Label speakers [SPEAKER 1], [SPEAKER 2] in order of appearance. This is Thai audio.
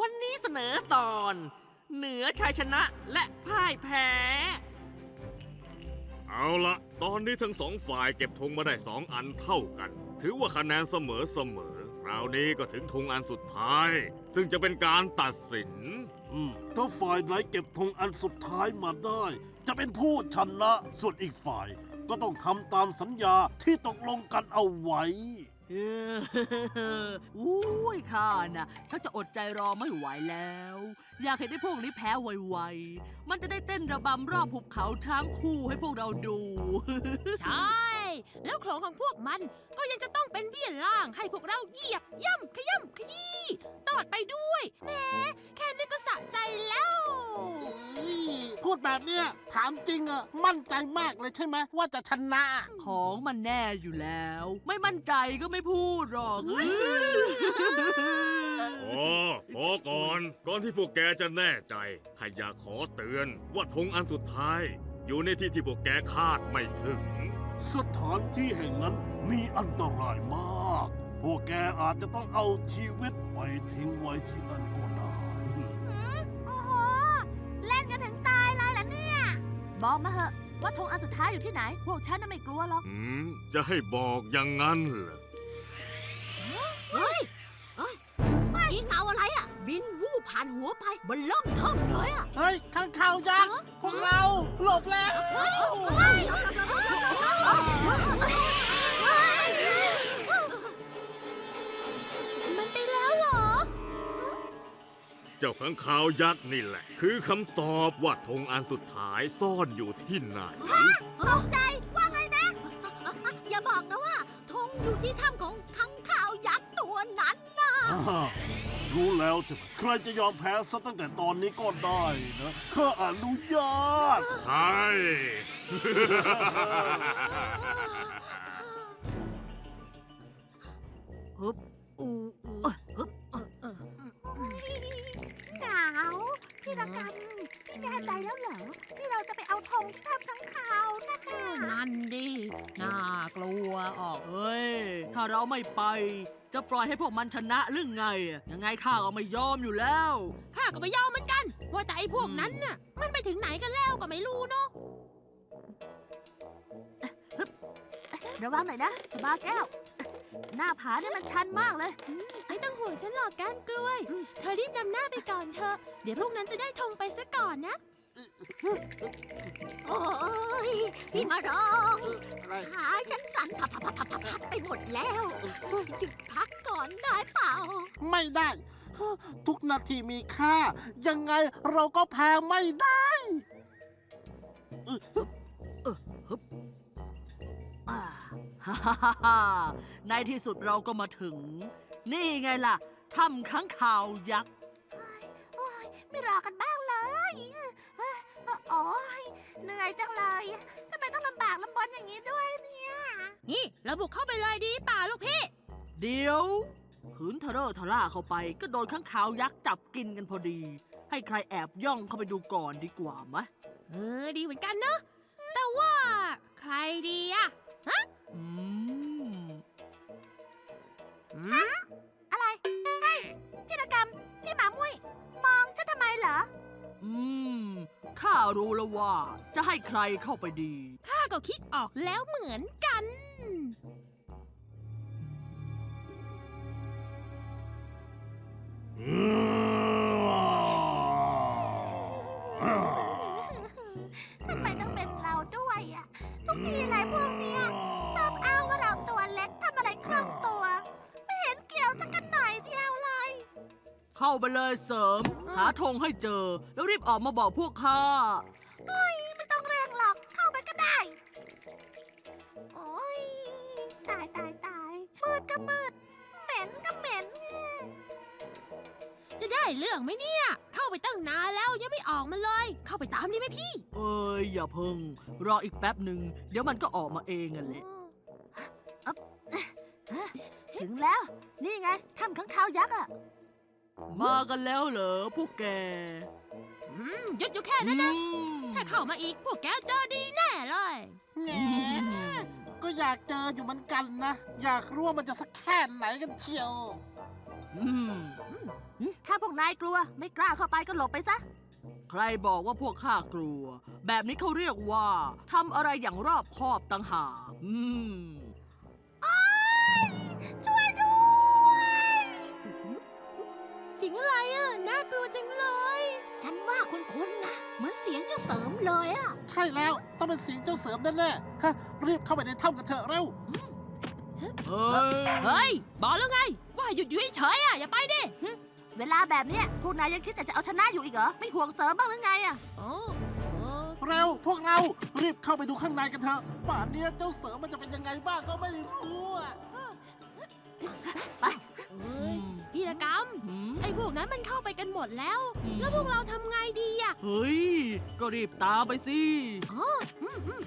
[SPEAKER 1] วันนี้เสนอตอน เหนือชัยชนะและพ่ายแพ้
[SPEAKER 2] เอาละตอนนี้ทั้งสองฝ่ายเก็บธงมาได้สองอันเท่ากัน ถือว่าคะแนนเสมอเสมอคราวนี้ก็ถึงธงอันสุดท้าย ซึ่งจะเป็นการตัดสิน
[SPEAKER 3] อืมถ้าฝ่ายไหนเก็บธงอันสุดท้ายมาได้ จะเป็นผู้ชนะ ส่วนอีกฝ่าย ก็ต้องทำตามสัญญาที่ตกลงกันเอาไว้
[SPEAKER 4] เอออุ้ยข้าน่ะชักจะอดใจรอไม่ไหวแล้ว อยากเห็นไอ้พวกนี้แพ้ไวๆ มันจะได้เต้นระบำรอบหุบเขาช้างคู่ให้พวกเราดู
[SPEAKER 5] ใช่ แล้วโขลงของพวกมันก็ยังจะต้องเป็นเบี้ยล่างให้พวกเราเหยียบย่ำขย่ำขยี้ตอดไปด้วยแม่
[SPEAKER 6] ดแบบเนี้ยถามจริงอะมั่นใจมากเลยใช่ไหมว่าจะชนะ
[SPEAKER 4] ของมันแน่อยู่แล้ว ไม่มั่นใจก็ไม่พูดหรอก
[SPEAKER 2] โอ้พอก่อน ก่อนที่พวกแกจะแน่ใจข้าอยากขอเตือนว่าธงอันสุดท้าย อยู่ในที่ที่พวกแกคาดไม่ถึง
[SPEAKER 3] สถานที่แห่งนั้นมีอันตรายมาก พวกแกอาจจะต้องเอาชีวิตไปทิ้งไว้ที่นั่นก็ได้
[SPEAKER 7] บอกมาเหอะว่าธงอันสุดท้ายอยู่ที่ไหน พวกฉันน่ะไม่กลัวหรอก
[SPEAKER 2] อืม จะให้บอกอย่างนั้นเหรอ
[SPEAKER 5] เฮ้ยเฮ้ยนี่เงาอะไรอะ บินวูบผ่านหัวไปบนล่มเทิมเลยอะ
[SPEAKER 6] เฮ้ยข้างข่าวยักษ์พวกเราหลบแล้ว
[SPEAKER 5] มัน เจ้า
[SPEAKER 2] ขังขาวยักษ์นี่แหละ คือคำตอบว่าธงอันสุดท้ายซ่อนอยู่ที่ไหน
[SPEAKER 7] ตกใจว่าไงนะ
[SPEAKER 5] อย่าบอกนะว่าธงอยู่ที่ถ้ำของขังข่าวยักษ์ตัวนั้นนะ
[SPEAKER 3] อ่ารู้แล้วใช่ไหมใครจะยอมแพ้ซะตั้งแต่ตอนนี้ก็ได้นะข้าอนุญาต
[SPEAKER 2] ใช่
[SPEAKER 4] ฮึบ
[SPEAKER 7] พี่ระกันพี่แน่ใจแล้วเหรอที่เราจะไปเอาธงที่ทำทั้งข่าวนะคะ
[SPEAKER 5] นั่นดิน่ากลัวออก
[SPEAKER 4] เฮ้ยถ้าเราไม่ไป จะปล่อยให้พวกมันชนะหรือไงอะยังไงข้าก็ไม่ยอมอยู่แล้ว
[SPEAKER 5] ข้าก็ไม่ยอมเหมือนกัน ว่าแต่ไอ้พวกนั้นน่ะ มันไปถึงไหนกันแล้วก็ไม่รู้เนาะ
[SPEAKER 7] ระวังหน่อยนะชะบาแก้ว หน้าผาเนี่ยมันชันมากเลย
[SPEAKER 5] ไม่ต้องห่วงฉันหรอกก้านกล้วย เธอรีบนำหน้าไปก่อนเถอะเดี๋ยวพวกนั้นจะได้ธงไปซะก่อนนะ โอ้ยพี่มารอง
[SPEAKER 6] อะไร
[SPEAKER 5] ขาฉันสั่นพับพับพับพับพับไปหมดแล้วหยุดพักก่อนได้เปล่า
[SPEAKER 6] ไม่ได้ ทุกนาทีมีค่า ยังไงเราก็แพ้ไม่ได้
[SPEAKER 4] อ่าฮ่าฮ่าฮ่าฮ่าในที่สุดเราก็มาถึง นี่ไงล่ะถ้ำค้างข่าวยักษ์
[SPEAKER 7] โอ้ยไม่รอกันบ้างเลยเอ้ยโอ้ยเหนื่อยจังเลยทำไมต้องลำบากลำบนอย่างนี้ด้วยเนี่ย
[SPEAKER 5] นี่เราบุกเข้าไปเลยดีเปล่าลูกพี่
[SPEAKER 4] เดี๋ยวขืนทะเลอทะล่าเข้าไป ก็โดนข้างข่าวยักษ์จับกินกันพอดี ให้ใครแอบย่องเข้าไปดูก่อนดีกว่าไหม
[SPEAKER 5] เออดีเหมือนกันเนอะแต่ว่าใครดีอะ
[SPEAKER 4] อืม
[SPEAKER 7] รู้
[SPEAKER 4] แล้วว่าจะให้ใครเข้าไปดี
[SPEAKER 5] ข้าก็คิดออกแล้วเหมือนกัน
[SPEAKER 7] เข้า
[SPEAKER 4] ไปเลยเสริม หาธงให้เจอ แล้วรีบออกมาบอกพวกข้า
[SPEAKER 7] เฮ้ยไม่ต้องเร่งหรอกเข้าไปก็ได้ โอ้ยตายตายตายมืดก็มืด เหม็นก็เหม็น
[SPEAKER 5] จะได้เรื่องไหมเนี่ย เข้าไปตั้งนานแล้วยังไม่ออกมาเลย เข้าไปตามดีไหมพี่
[SPEAKER 4] เอ้ยอย่าเพิ่ง รออีกแป๊บหนึ่งเดี๋ยวมันก็ออกมาเองอะแหละ
[SPEAKER 7] ถึงแล้ว นี่ไงถ้ำข้างคาวยักษ์อะ
[SPEAKER 4] มากันแล้วเหรอพวกแก
[SPEAKER 5] อืมหยุดอยู่แค่นั้นนะ
[SPEAKER 4] อืม
[SPEAKER 5] ถ้าเข้ามาอีกพวกแกเจอดีแน่เลย
[SPEAKER 6] แหมก็อยากเจออยู่เหมือนกันนะ อยากรู้ว่ามันจะสักแค่ไหนกันเชียว
[SPEAKER 4] อืม
[SPEAKER 7] ถ้พวกนายกลัว ไม่กล้าเข้าไปก็หลบไปซะ
[SPEAKER 4] ใครบอกว่าพวกข้ากลัว แบบนี้เขาเรียกว่าทำอะไรอย่างรอบคอบต่างหากอืม
[SPEAKER 5] เสียงอะไรอะน่ากลัวจังเลย
[SPEAKER 7] ฉันว่าคุ้นๆนะ เหมือนเสียงเจ้าเสริมเลยอะ
[SPEAKER 6] ใช่แล้วต้องเป็นเสียงเจ้าเสริมแน่ๆฮะรีบเข้าไปในถ้ำกันเถอะเร็ว
[SPEAKER 4] เฮ้ย
[SPEAKER 5] เฮ้ย บอกแล้วไง ว่าหยุดอยู่เฉยๆอะ อย่าไปดิ
[SPEAKER 7] เวลาแบบเนี้ยพวกนายยังคิดแต่จะเอาชนะอยู่อีกเหรอ ไม่ห่วงเสริมบ้างหรือไงอะ
[SPEAKER 5] อ๋อเออ
[SPEAKER 6] เร็วพวกเรารีบเข้าไปดูข้างในกันเถอะป่านเนี้ยเจ้าเสริมมันจะเป็นยังไงบ้างก็ไม่รู้อะ
[SPEAKER 5] เฮ้ พวกนั้นมันเข้าไปกันหมดแล้ว
[SPEAKER 4] อืม
[SPEAKER 5] แล้วพวกเราทำไงดีอะ
[SPEAKER 4] เฮ้ย ก็รีบตามไปสิ
[SPEAKER 5] อ๋ออืมอืม